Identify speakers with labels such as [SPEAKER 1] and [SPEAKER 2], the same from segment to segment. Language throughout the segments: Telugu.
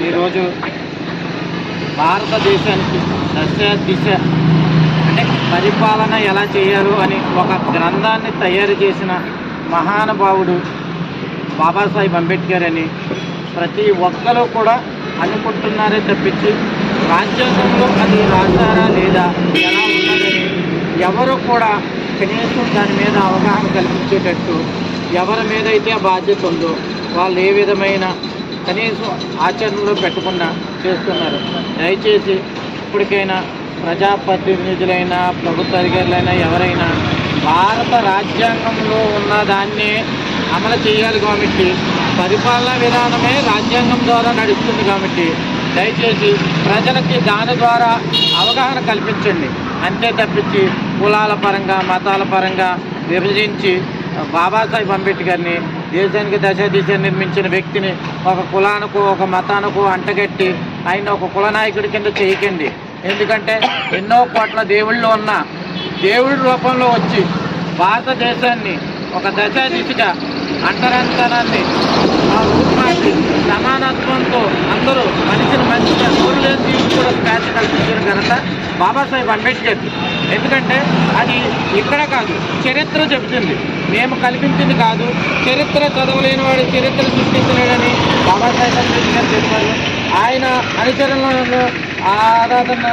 [SPEAKER 1] ఈరోజు భారతదేశానికి దశ దిశ అంటే పరిపాలన ఎలా చేయారు అని ఒక గ్రంథాన్ని తయారు చేసిన మహానుభావుడు బాబాసాహెబ్ అంబేద్కర్ అని ప్రతి ఒక్కరూ కూడా అనుకుంటున్నారే తప్పించి రాజ్యాంగంలో అది రాశారా లేదా ఎలా ఉన్నదని ఎవరు కూడా కనీసం దాని మీద అవగాహన కల్పించేటట్టు ఎవరి మీద అయితే బాధ్యత ఉందో వాళ్ళు ఏ విధమైన కనీసం ఆచరణలో పెట్టకుండా చేస్తున్నారు. దయచేసి ఇప్పటికైనా ప్రజాప్రతినిధులైనా ప్రభుత్వ అధికారులైనా ఎవరైనా భారత రాజ్యాంగంలో ఉన్న దాన్ని అమలు చేయాలి కాబట్టి పరిపాలనా విధానమే రాజ్యాంగం ద్వారా నడుస్తుంది కాబట్టి దయచేసి ప్రజలకి దాని ద్వారా అవగాహన కల్పించండి. అంతే తప్పించి కులాల పరంగా మతాల పరంగా విభజించి బాబాసాహెబ్ అంబేద్కర్ని దేశానికి దశ దిశ నిర్మించిన వ్యక్తిని ఒక కులానికో ఒక మతానికో అంటగట్టి ఆయన ఒక కులనాయకుడి కింద చేయకండి. ఎందుకంటే ఎన్నో కోట్ల దేవుళ్ళు ఉన్న దేవుడి రూపంలో వచ్చి భారతదేశాన్ని ఒక దశ దిశగా అంటరంతరాన్ని ఆ రూపుమార్చి సమానత్వంతో అందరూ మనిషిని మంచిగా నోరు లేని జీవులు కూడా స్వేచ్ఛ కల్పించిన ఘనత బాబాసాహెబ్ అంబేద్కర్. ఎందుకంటే అది ఇక్కడ కాదు చరిత్ర చెబుతుంది. మేము కల్పించింది కాదు చరిత్ర చదవలేని వాడు చరిత్ర సృష్టించలేడని బాబాసాహెబ్ అంబేద్కర్ చెప్పారు. ఆయన అనుచరణలో ఆరాధన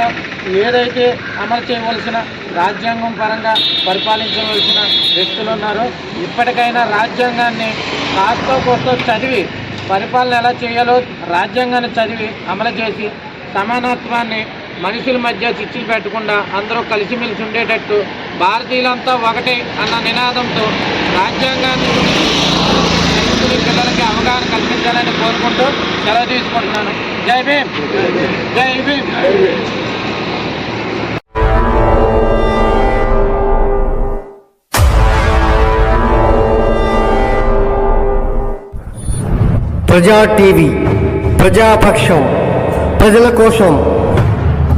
[SPEAKER 1] ఏదైతే అమలు చేయవలసిన రాజ్యాంగం పరంగా పరిపాలించవలసిన వ్యక్తులు ఉన్నారో ఇప్పటికైనా రాజ్యాంగాన్ని కాస్త కోస్తో చదివి పరిపాలన ఎలా చేయాలో రాజ్యాంగాన్ని చదివి అమలు చేసి సమానత్వాన్ని మనుషుల మధ్య చిచ్చులు పెట్టకుండా అందరూ కలిసిమెలిసి ఉండేటట్టు భారతీయులంతా ఒకటే అన్న నినాదంతో రాజ్యాంగాన్ని పిల్లలకి అవగాహన కల్పించాలని కోరుకుంటూ సెలవు తీసుకుంటున్నాను. జై భీమ్! జై భీమ్!
[SPEAKER 2] ప్రజా టీవీ ప్రజాపక్షం ప్రజల కోసం